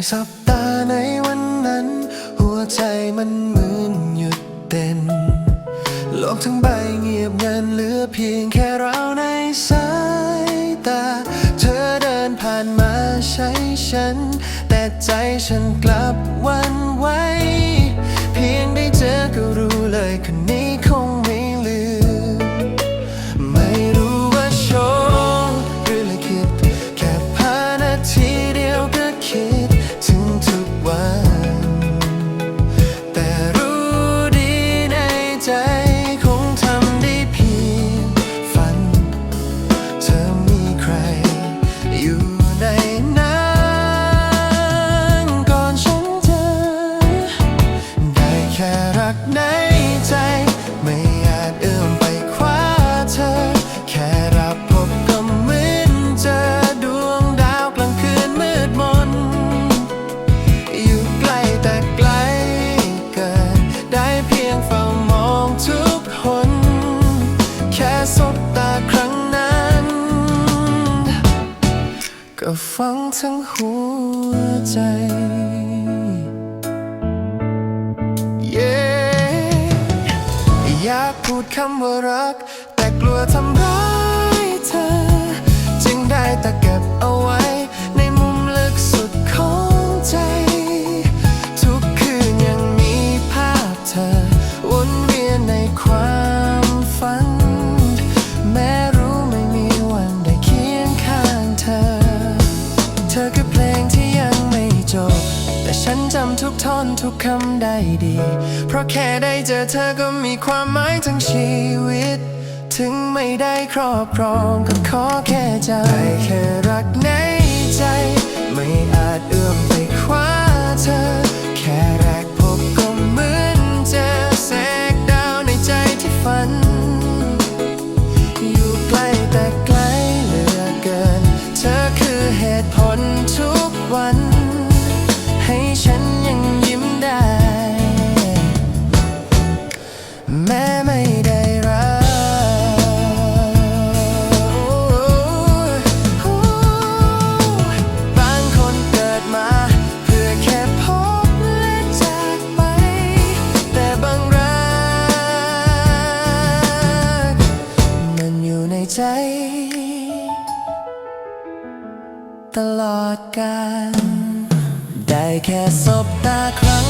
ได้สบตาในวันนั้น หัวใจมันเหมือนหยุดเต้นโลกทั้งใบเงียบงันเหลือเพียงแค่เราในสายตา เธอเดินผ่านมาใช้ฉัน แต่ใจฉันกลับวันไว ในใจ ไม่อาจเอื้อมไปคว้าเธอ แค่รับพบก็เหมือนเจอดวงดาวกลางคืนมืดมน อยู่ใกล้แต่ไกลเกิน ได้เพียงเฝ้ามองทุกคนแค่สบตาครั้งนั้น ก็ฟังทั้งหัวใจ คำว่ารัก แต่กลัวทำร้าย จำทุกท่อนทุกคำได้ดี เพราะแค่ได้เจอเธอก็มีความหมายทั้งชีวิต ถึงไม่ได้ครอบครองก็ขอแค่ใจได้แค่รักในใจไม่อา ใจ ตลอดกาลได้แค่สบตาครั้ง